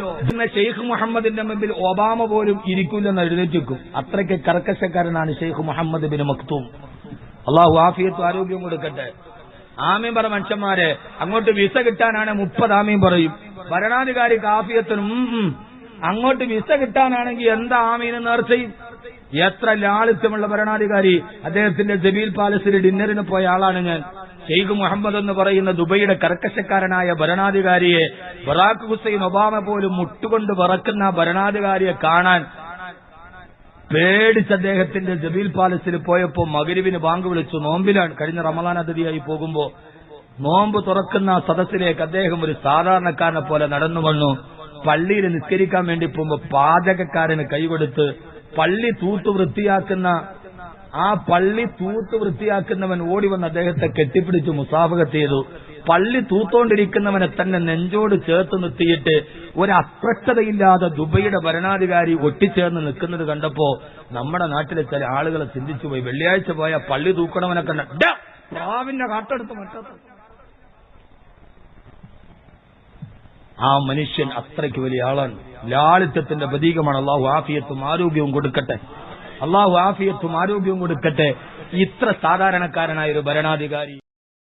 ഇന്ന് ഷെയ്ഖ് മുഹമ്മദിന്റെ മുമ്പിൽ ഒബാമ പോലും ഇരിക്കില്ലെന്ന് എഴുന്നേറ്റിക്കും അത്രയ്ക്ക് കർക്കശക്കാരനാണ് ഷെയ്ഖ് മുഹമ്മദ് ബിൻ മക്തൂം. അള്ളാഹു ആഫിയത്തും ആരോഗ്യം കൊടുക്കട്ടെ. ആമീം പറ മനുഷ്യന്മാരെ അങ്ങോട്ട് വിസ കിട്ടാനാണ് മുപ്പത് ആമീം പറയും. ഭരണാധികാരി കാഫിയത്തിനും. അങ്ങോട്ട് വിസ കിട്ടാനാണെങ്കിൽ എന്താ ആമീന് നേർച്ചയും എത്ര ലാളിത്യമുള്ള ഭരണാധികാരി. അദ്ദേഹത്തിന്റെ ജബീൽ പാലസിൽ ഡിന്നറിന് പോയ ആളാണ് ഞാൻ. ഷെയ്ഖ് മുഹമ്മദ് എന്ന് പറയുന്ന ദുബൈയുടെ കർക്കശക്കാരനായ ഭരണാധികാരിയെ ബറാഖ് ഹുസൈൻ ഒബാമ പോലും മുട്ടുകൊണ്ട് പറക്കുന്ന ഭരണാധികാരിയെ കാണാൻ പേടിച്ച് അദ്ദേഹത്തിന്റെ ജബീൽ പാലസിൽ പോയപ്പോ മകരുവിന് ബാങ്ക് വിളിച്ചു. നോമ്പിലാണ്. കഴിഞ്ഞ റമദാൻ അതിഥിയായി പോകുമ്പോ നോമ്പ് തുറക്കുന്ന സദസ്സിലേക്ക് അദ്ദേഹം ഒരു സാധാരണക്കാരനെ പോലെ നടന്നു വന്നു. പള്ളിയിൽ നിസ്കരിക്കാൻ വേണ്ടി പോകുമ്പോ പാചകക്കാരന് കൈകൊടുത്ത് പള്ളി തൂത്തു വൃത്തിയാക്കുന്ന ആ പള്ളി തൂത്ത് വൃത്തിയാക്കുന്നവൻ ഓടി വന്ന് അദ്ദേഹത്തെ കെട്ടിപ്പിടിച്ച് മുസാഫകത്ത് ചെയ്തു. പള്ളി തൂത്തോണ്ടിരിക്കുന്നവനെ തന്നെ നെഞ്ചോട് ചേർത്ത് നിർത്തിയിട്ട് ഒരു അസ്വസ്ഥതയില്ലാതെ ദുബൈയുടെ ഭരണാധികാരി ഒട്ടിച്ചേർന്ന് നിൽക്കുന്നത് കണ്ടപ്പോ നമ്മുടെ നാട്ടിലെ ചില ആളുകളെ ചിന്തിച്ചു പോയി. വെള്ളിയാഴ്ച പോയ പള്ളി തൂക്കണവനെ കണ്ട "ഡാ, പ്രാവിന്റെ കാട്ടെടുത്ത് മറ്റത്ത്. ആ മനുഷ്യൻ അത്രയ്ക്ക് വലിയ ആളാണ്. ലാളിത്യത്തിന്റെ പ്രതീകമാണ്. അള്ളാഹു ആഫിയത്തും ആരോഗ്യവും കൊടുക്കട്ടെ. അള്ളാഹു ആഫിയത്തും ആരോഗ്യവും കൊടുക്കട്ടെ. ഇത്ര സാധാരണക്കാരനായ ഒരു ഭരണാധികാരി